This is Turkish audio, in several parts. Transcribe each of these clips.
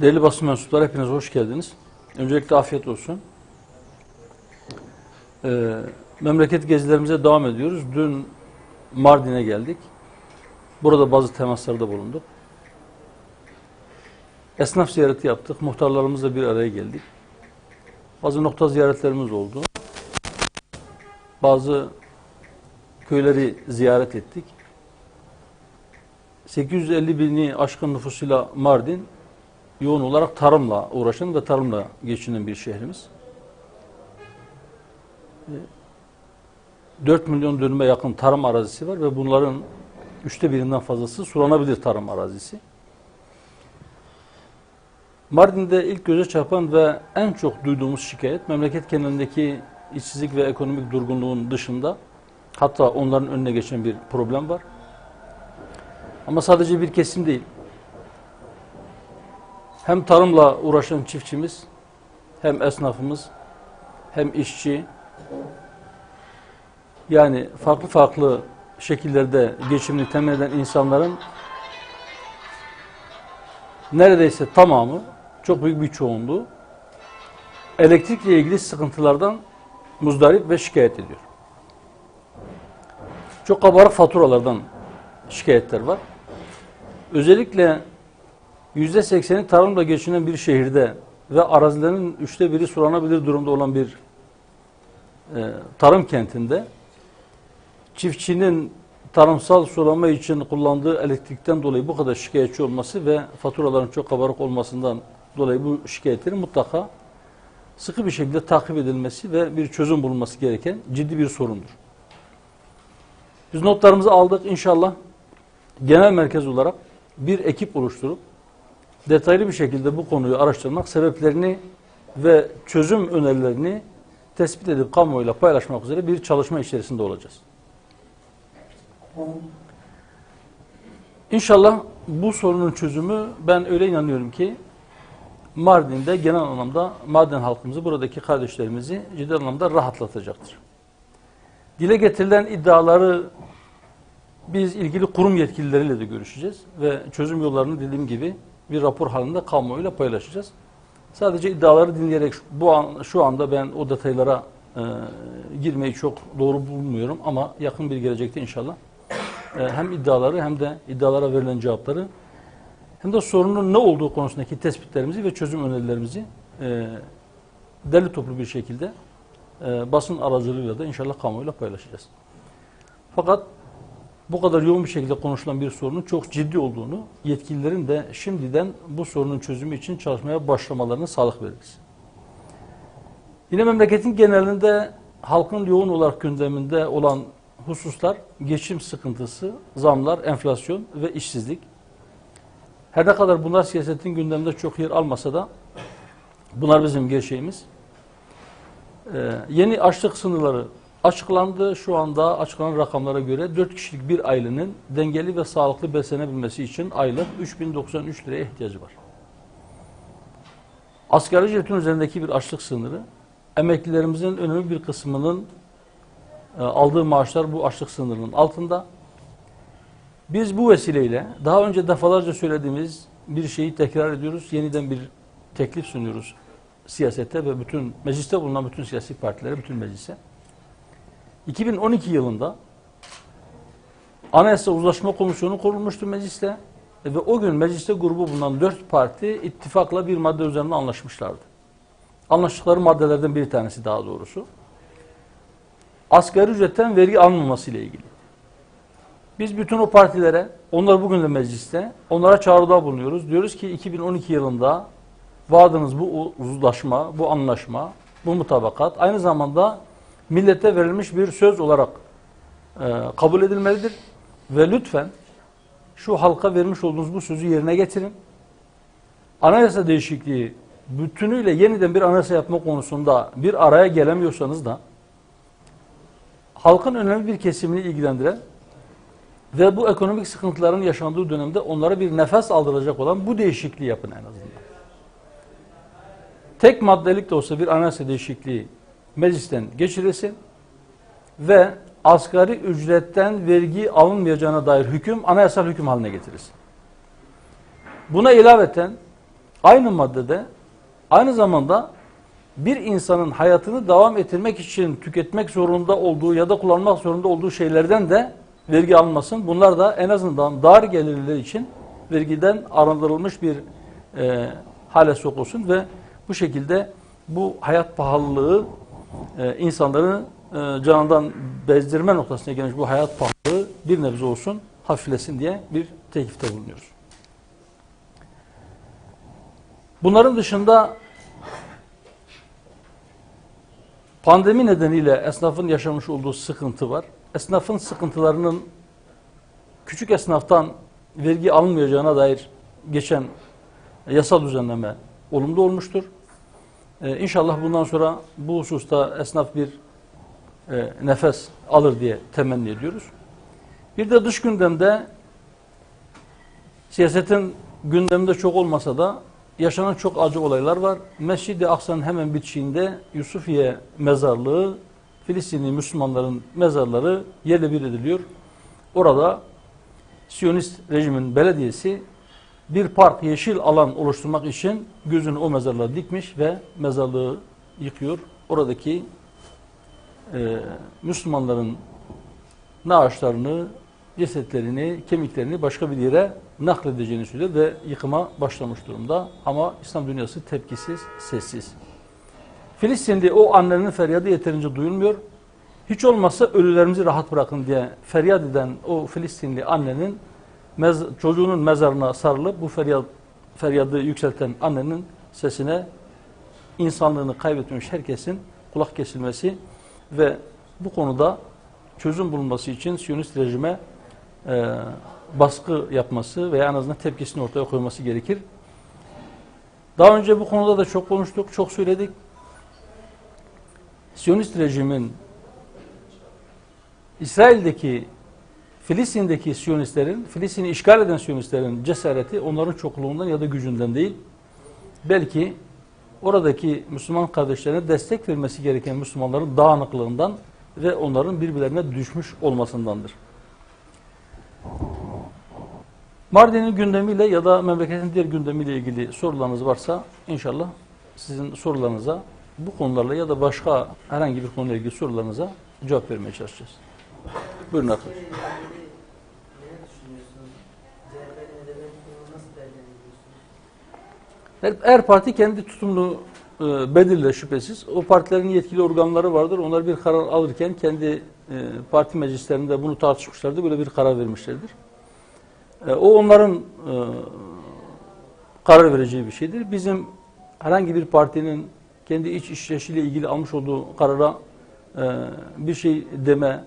Değerli basın mensupları hepiniz hoş geldiniz. Öncelikle afiyet olsun. Ee, memleket gezilerimize devam ediyoruz. Dün Mardin'e geldik. Burada bazı temaslarda bulunduk. Esnaf ziyareti yaptık. Muhtarlarımızla bir araya geldik. Bazı nokta ziyaretlerimiz oldu. Bazı köyleri ziyaret ettik. 850 bini aşkın nüfusuyla Mardin yoğun olarak tarımla uğraşan ve tarımla geçinen bir şehrimiz. 4 milyon dönüme yakın tarım arazisi var ve bunların üçte birinden fazlası sulanabilir tarım arazisi. Mardin'de ilk göze çarpan ve en çok duyduğumuz şikayet memleket genelindeki işsizlik ve ekonomik durgunluğun dışında hatta onların önüne geçen bir problem var. Ama sadece bir kesim değil. Hem tarımla uğraşan çiftçimiz, hem esnafımız, hem işçi, yani farklı farklı şekillerde geçimini temin eden insanların neredeyse tamamı, çok büyük bir çoğunluğu elektrikle ilgili sıkıntılardan muzdarip ve şikayet ediyor. Çok kabarık faturalardan şikayetler var. Özellikle yüzde sekseni tarımla geçinen bir şehirde ve arazilerin üçte biri sulanabilir durumda olan bir e, tarım kentinde çiftçinin tarımsal sulama için kullandığı elektrikten dolayı bu kadar şikayetçi olması ve faturaların çok kabarık olmasından dolayı bu şikayetlerin mutlaka sıkı bir şekilde takip edilmesi ve bir çözüm bulunması gereken ciddi bir sorundur. Biz notlarımızı aldık inşallah genel merkez olarak bir ekip oluşturup detaylı bir şekilde bu konuyu araştırmak, sebeplerini ve çözüm önerilerini tespit edip kamuoyuyla paylaşmak üzere bir çalışma içerisinde olacağız. İnşallah bu sorunun çözümü ben öyle inanıyorum ki Mardin'de genel anlamda Mardin halkımızı, buradaki kardeşlerimizi ciddi anlamda rahatlatacaktır. Dile getirilen iddiaları biz ilgili kurum yetkilileriyle de görüşeceğiz ve çözüm yollarını dediğim gibi bir rapor halinde kamuoyuyla paylaşacağız. Sadece iddiaları dinleyerek bu an, şu anda ben o detaylara e, girmeyi çok doğru bulmuyorum ama yakın bir gelecekte inşallah e, hem iddiaları hem de iddialara verilen cevapları hem de sorunun ne olduğu konusundaki tespitlerimizi ve çözüm önerilerimizi e, derli toplu bir şekilde e, basın aracılığıyla da inşallah kamuoyuyla paylaşacağız. Fakat bu kadar yoğun bir şekilde konuşulan bir sorunun çok ciddi olduğunu, yetkililerin de şimdiden bu sorunun çözümü için çalışmaya başlamalarını sağlık veririz. Yine memleketin genelinde halkın yoğun olarak gündeminde olan hususlar geçim sıkıntısı, zamlar, enflasyon ve işsizlik. Her ne kadar bunlar siyasetin gündeminde çok yer almasa da bunlar bizim gerçeğimiz. Ee, yeni açlık sınırları açıklandı. Şu anda açıklanan rakamlara göre 4 kişilik bir ailenin dengeli ve sağlıklı beslenebilmesi için aylık 3093 liraya ihtiyacı var. Asgari ücretin üzerindeki bir açlık sınırı emeklilerimizin önemli bir kısmının e, aldığı maaşlar bu açlık sınırının altında. Biz bu vesileyle daha önce defalarca söylediğimiz bir şeyi tekrar ediyoruz. Yeniden bir teklif sunuyoruz siyasete ve bütün mecliste bulunan bütün siyasi partilere, bütün meclise. 2012 yılında Anayasa Uzlaşma Komisyonu kurulmuştu mecliste ve o gün mecliste grubu bulunan dört parti ittifakla bir madde üzerinde anlaşmışlardı. Anlaştıkları maddelerden bir tanesi daha doğrusu. Asgari ücretten vergi alınmaması ile ilgili. Biz bütün o partilere, onlar bugün de mecliste, onlara çağrıda bulunuyoruz. Diyoruz ki 2012 yılında vaadiniz bu uzlaşma, bu anlaşma, bu mutabakat aynı zamanda millete verilmiş bir söz olarak e, kabul edilmelidir. Ve lütfen şu halka vermiş olduğunuz bu sözü yerine getirin. Anayasa değişikliği bütünüyle yeniden bir anayasa yapma konusunda bir araya gelemiyorsanız da halkın önemli bir kesimini ilgilendiren ve bu ekonomik sıkıntıların yaşandığı dönemde onlara bir nefes aldıracak olan bu değişikliği yapın en azından. Tek maddelik de olsa bir anayasa değişikliği meclisten geçirilsin ve asgari ücretten vergi alınmayacağına dair hüküm anayasal hüküm haline getirilsin. Buna ilaveten aynı maddede aynı zamanda bir insanın hayatını devam ettirmek için tüketmek zorunda olduğu ya da kullanmak zorunda olduğu şeylerden de vergi alınmasın. Bunlar da en azından dar gelirliler için vergiden arındırılmış bir e, hale sokulsun ve bu şekilde bu hayat pahalılığı e, insanları e, canından bezdirme noktasına gelmiş bu hayat pahalılığı bir nebze olsun hafiflesin diye bir teklifte bulunuyoruz. Bunların dışında pandemi nedeniyle esnafın yaşamış olduğu sıkıntı var. Esnafın sıkıntılarının küçük esnaftan vergi alınmayacağına dair geçen yasal düzenleme olumlu olmuştur. Ee, inşallah bundan sonra bu hususta esnaf bir e, nefes alır diye temenni ediyoruz. Bir de dış gündemde siyasetin gündeminde çok olmasa da yaşanan çok acı olaylar var. Mescid-i Aksa'nın hemen bitişiğinde Yusufiye mezarlığı, Filistinli Müslümanların mezarları yerle bir ediliyor. Orada Siyonist rejimin belediyesi bir park yeşil alan oluşturmak için gözünü o mezarlığa dikmiş ve mezarlığı yıkıyor. Oradaki e, Müslümanların naaşlarını, cesetlerini, kemiklerini başka bir yere nakledeceğini söylüyor ve yıkıma başlamış durumda. Ama İslam dünyası tepkisiz, sessiz. Filistin'de o annenin feryadı yeterince duyulmuyor. Hiç olmazsa ölülerimizi rahat bırakın diye feryat eden o Filistinli annenin mez çocuğunun mezarına sarılıp bu feryat, feryadı yükselten annenin sesine insanlığını kaybetmiş herkesin kulak kesilmesi ve bu konuda çözüm bulunması için Siyonist rejime e, baskı yapması veya en azından tepkisini ortaya koyması gerekir. Daha önce bu konuda da çok konuştuk, çok söyledik. Siyonist rejimin İsrail'deki Filistin'deki Siyonistlerin, Filistin'i işgal eden Siyonistlerin cesareti onların çokluğundan ya da gücünden değil. Belki oradaki Müslüman kardeşlerine destek vermesi gereken Müslümanların dağınıklığından ve onların birbirlerine düşmüş olmasındandır. Mardin'in gündemiyle ya da memleketin diğer gündemiyle ilgili sorularınız varsa inşallah sizin sorularınıza bu konularla ya da başka herhangi bir konuyla ilgili sorularınıza cevap vermeye çalışacağız. Buyurun arkadaşlar. Her, her parti kendi tutumunu e, belirler şüphesiz. O partilerin yetkili organları vardır. Onlar bir karar alırken kendi e, parti meclislerinde bunu tartışmışlardır. Böyle bir karar vermişlerdir. E, o onların e, karar vereceği bir şeydir. Bizim herhangi bir partinin kendi iç işleyişiyle ilgili almış olduğu karara e, bir şey deme,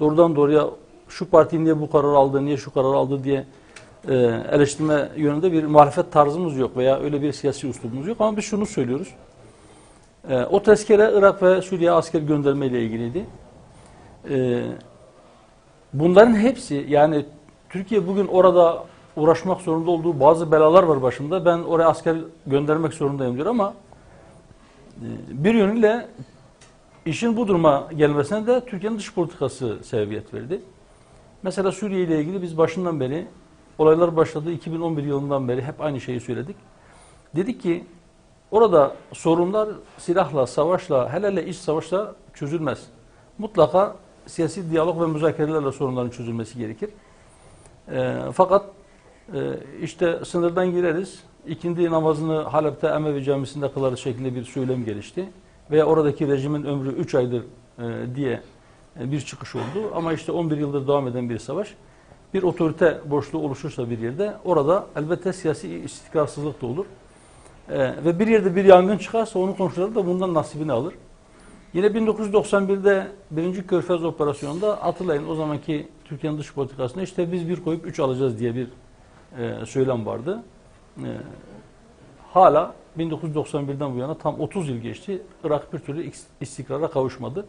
doğrudan doğruya şu parti niye bu karar aldı, niye şu karar aldı diye e, eleştirme yönünde bir muhalefet tarzımız yok veya öyle bir siyasi üslubumuz yok. Ama biz şunu söylüyoruz. E, o tezkere Irak ve Suriye asker gönderme ile ilgiliydi. E, bunların hepsi yani Türkiye bugün orada uğraşmak zorunda olduğu bazı belalar var başımda. Ben oraya asker göndermek zorundayım diyor ama e, bir yönüyle işin bu duruma gelmesine de Türkiye'nin dış politikası sebebiyet verdi. Mesela Suriye ile ilgili biz başından beri olaylar başladı 2011 yılından beri hep aynı şeyi söyledik. Dedik ki orada sorunlar silahla, savaşla, hele hele iç savaşla çözülmez. Mutlaka siyasi diyalog ve müzakerelerle sorunların çözülmesi gerekir. E, fakat e, işte sınırdan gireriz, ikindi namazını Halep'te Emevi Camisi'nde kılarız şeklinde bir söylem gelişti. Veya oradaki rejimin ömrü 3 aydır e, diye e, bir çıkış oldu. Ama işte 11 yıldır devam eden bir savaş. Bir otorite boşluğu oluşursa bir yerde orada elbette siyasi istikrarsızlık da olur. E, ve bir yerde bir yangın çıkarsa onun komşuları da bundan nasibini alır. Yine 1991'de birinci Körfez Operasyonu'nda hatırlayın o zamanki Türkiye'nin dış politikasında işte biz bir koyup üç alacağız diye bir e, söylem vardı. E, hala 1991'den bu yana tam 30 yıl geçti. Irak bir türlü istikrara kavuşmadı.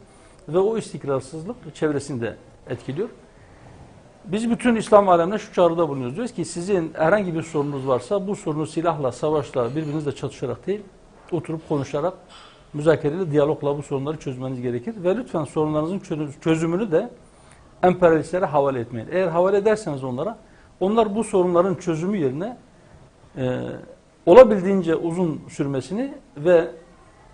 Ve o istikrarsızlık çevresinde etkiliyor. Biz bütün İslam alemine şu çağrıda bulunuyoruz. Diyoruz ki sizin herhangi bir sorunuz varsa bu sorunu silahla, savaşla, birbirinizle çatışarak değil, oturup konuşarak, müzakereyle, diyalogla bu sorunları çözmeniz gerekir. Ve lütfen sorunlarınızın çözümünü de emperyalistlere havale etmeyin. Eğer havale ederseniz onlara, onlar bu sorunların çözümü yerine e, olabildiğince uzun sürmesini ve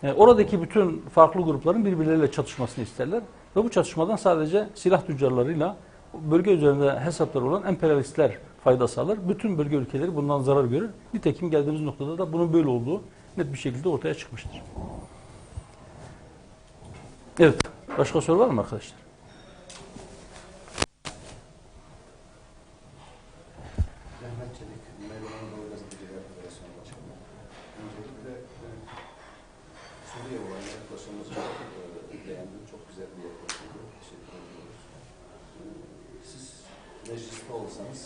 e, oradaki bütün farklı grupların birbirleriyle çatışmasını isterler. Ve bu çatışmadan sadece silah tüccarlarıyla bölge üzerinde hesapları olan emperyalistler fayda sağlar. Bütün bölge ülkeleri bundan zarar görür. Nitekim geldiğimiz noktada da bunun böyle olduğu net bir şekilde ortaya çıkmıştır. Evet. Başka soru var mı arkadaşlar? Mehmet Çelik, Mevlana Doğu Gazeteciler Federasyonu Başkanı. Öncelikle e, Suriye olayına yaklaşımımızı çok e, beğendim. Çok güzel bir yaklaşımdı. Teşekkür ediyoruz. E, Siz mecliste olsanız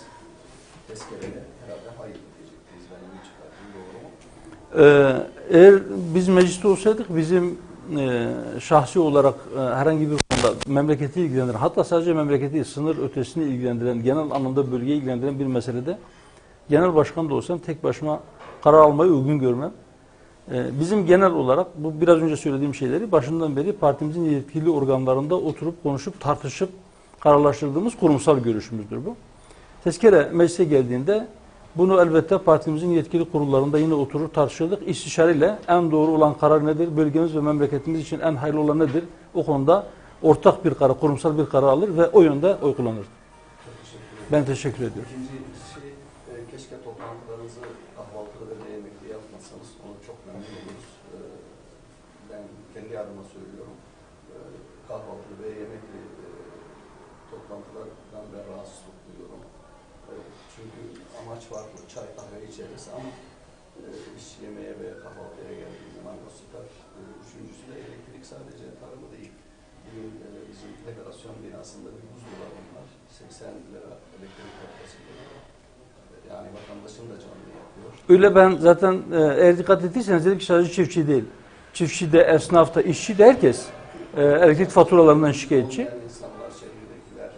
tezkereye herhalde hayır diyecektiniz. Ben onu çıkarttım. Doğru mu? Ee, eğer biz mecliste olsaydık bizim e, şahsi olarak e, herhangi bir konuda memleketi ilgilendiren hatta sadece memleketi sınır ötesini ilgilendiren genel anlamda bölgeyi ilgilendiren bir meselede genel başkan da olsam tek başıma karar almayı uygun görmem. Ee, bizim genel olarak bu biraz önce söylediğim şeyleri başından beri partimizin yetkili organlarında oturup konuşup tartışıp kararlaştırdığımız kurumsal görüşümüzdür bu. Tezkere meclise geldiğinde bunu elbette partimizin yetkili kurullarında yine oturur tartışırdık. İstişareyle en doğru olan karar nedir? Bölgemiz ve memleketimiz için en hayırlı olan nedir? O konuda ortak bir karar, kurumsal bir karar alır ve o yönde oy kullanır. Ben teşekkür ediyorum. İkinci şey, e, keşke toplantılarınızı kahvaltıda ve yemekte yapmasanız. Onu çok memnun oluruz. E, ben kendi adıma söylüyorum. E, kahvaltı ve yemekli e, toplantılardan ben rahatsızlık duyuyorum. E, çünkü amaç farklı. Çay kahve içeriz ama e, iş yemeğe ve kahvaltıya geldiği zaman o süper. E, üçüncüsü de elektrik sadece tarımı değil. Bugün e, bizim federasyon binasında bir buzdolabı var. 80 lira elektrik faturası geliyor. Yani vatandaşın da canını yakıyor. Öyle ben zaten eğer dikkat ettiyseniz dedim ki sadece çiftçi değil. Çiftçi de, esnaf da, işçi de herkes elektrik faturalarından şikayetçi. Yani insanlar, şehirdekiler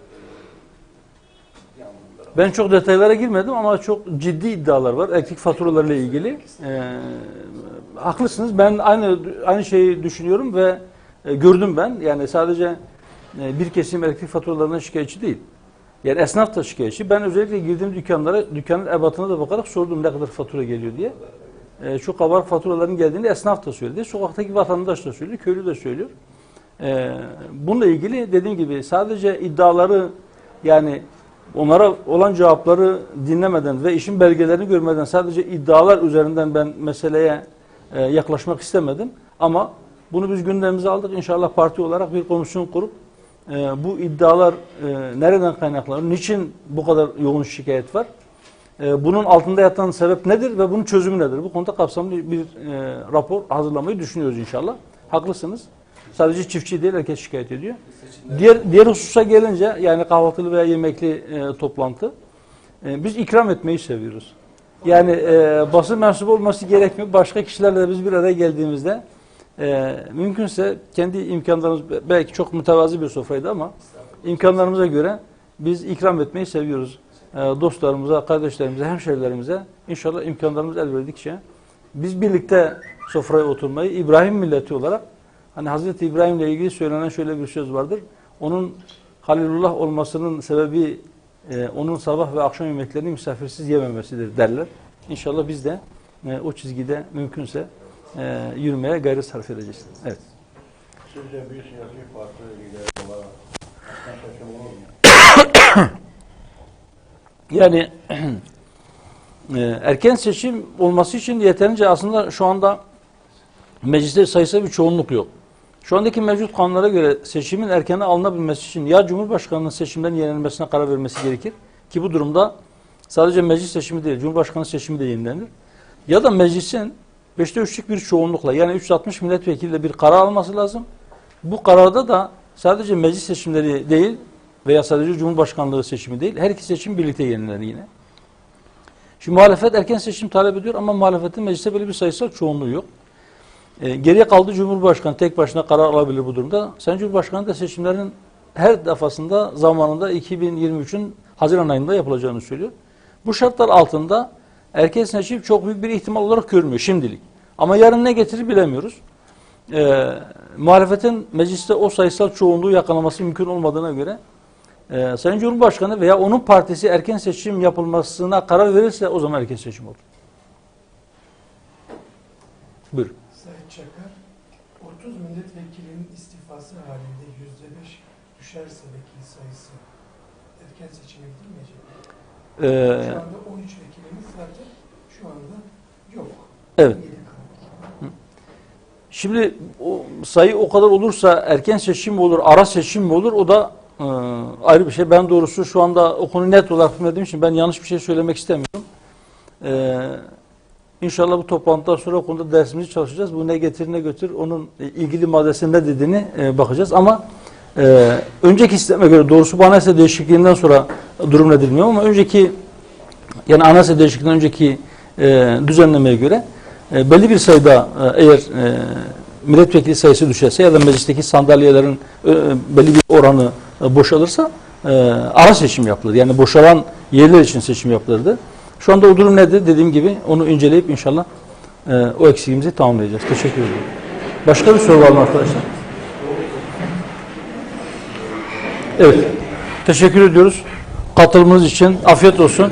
e, yanında. Ben çok detaylara girmedim ama çok ciddi iddialar var elektrik faturalarıyla ilgili. Ee, haklısınız. Ben aynı aynı şeyi düşünüyorum ve e, gördüm ben. Yani sadece e, bir kesim elektrik faturalarından şikayetçi değil. Yani esnaf da şikayetçi. Ben özellikle girdiğim dükkanlara, dükkanın ebatına da bakarak sordum ne kadar fatura geliyor diye. E, çok kabarık faturaların geldiğini esnaf da söyledi. Sokaktaki vatandaş da söylüyor, köylü de söylüyor. E, bununla ilgili dediğim gibi sadece iddiaları yani onlara olan cevapları dinlemeden ve işin belgelerini görmeden sadece iddialar üzerinden ben meseleye e, yaklaşmak istemedim. Ama bunu biz gündemimize aldık. İnşallah parti olarak bir komisyon kurup e, bu iddialar e, nereden kaynaklanıyor? Niçin bu kadar yoğun şikayet var? E, bunun altında yatan sebep nedir ve bunun çözümü nedir? Bu konuda kapsamlı bir e, rapor hazırlamayı düşünüyoruz inşallah. Haklısınız. Sadece çiftçi değil herkes şikayet ediyor. Diğer diğer hususa gelince yani kahvaltılı veya yemekli e, toplantı e, biz ikram etmeyi seviyoruz. Yani e, basın mensubu olması gerekmiyor. Başka kişilerle biz bir araya geldiğimizde e, mümkünse kendi imkanlarımız belki çok mütevazi bir sofraydı ama imkanlarımıza göre biz ikram etmeyi seviyoruz. E, dostlarımıza, kardeşlerimize, hemşerilerimize inşallah imkanlarımız el verdikçe biz birlikte sofraya oturmayı İbrahim milleti olarak Hani Hazreti İbrahim ile ilgili söylenen şöyle bir söz vardır. Onun Halilullah olmasının sebebi e, onun sabah ve akşam yemeklerini misafirsiz yememesidir derler. İnşallah biz de e, o çizgide mümkünse e, yürümeye gayret sarf edeceğiz. Evet. Sizce bir siyasi parti lideri olarak erken seçim olur mu? Yani e, erken seçim olması için yeterince aslında şu anda mecliste sayısal bir çoğunluk yok. Şu andaki mevcut kanunlara göre seçimin erkene alınabilmesi için ya Cumhurbaşkanı'nın seçimden yenilmesine karar vermesi gerekir ki bu durumda sadece meclis seçimi değil Cumhurbaşkanı seçimi de yenilenir. Ya da meclisin 5'te 3'lük bir çoğunlukla yani 360 milletvekiliyle bir karar alması lazım. Bu kararda da sadece meclis seçimleri değil veya sadece Cumhurbaşkanlığı seçimi değil her iki seçim birlikte yenilenir yine. Şimdi muhalefet erken seçim talep ediyor ama muhalefetin mecliste böyle bir sayısal çoğunluğu yok. E, geriye kaldı Cumhurbaşkanı tek başına karar alabilir bu durumda. Sayın Cumhurbaşkanı da seçimlerin her defasında zamanında 2023'ün Haziran ayında yapılacağını söylüyor. Bu şartlar altında erken seçim çok büyük bir ihtimal olarak görünmüyor şimdilik. Ama yarın ne getirir bilemiyoruz. E, muhalefetin mecliste o sayısal çoğunluğu yakalaması mümkün olmadığına göre e, Sayın Cumhurbaşkanı veya onun partisi erken seçim yapılmasına karar verirse o zaman erken seçim olur. Buyur. Sayın Çakar, 30 milletvekilinin istifası halinde yüzde beş düşerse vekil sayısı erken seçime gidilmeyecek. mi? Ee, Şu anda 13 vekilimiz zaten şu anda yok. evet. 17 kaldı. Şimdi o sayı o kadar olursa erken seçim mi olur, ara seçim mi olur o da e, ayrı bir şey. Ben doğrusu şu anda o konuyu net olarak bilmediğim için ben yanlış bir şey söylemek istemiyorum. E, inşallah bu toplantıdan sonra konuda dersimizi çalışacağız. Bu ne getir ne götür onun e, ilgili maddesi ne dediğini e, bakacağız. Ama e, önceki sisteme göre doğrusu bu anayasa değişikliğinden sonra durum nedir bilmiyorum ama önceki yani anayasa değişikliğinden önceki e, düzenlemeye göre e, belli bir sayıda e, eğer e, milletvekili sayısı düşerse ya da meclisteki sandalyelerin e, belli bir oranı e, boşalırsa e, ara seçim yapılır. Yani boşalan yerler için seçim yapılırdı. Şu anda o durum nedir? Dediğim gibi onu inceleyip inşallah e, o eksiğimizi tamamlayacağız. Teşekkür ederim. Başka bir soru var mı arkadaşlar? Evet. Teşekkür ediyoruz. Katılımınız için afiyet olsun.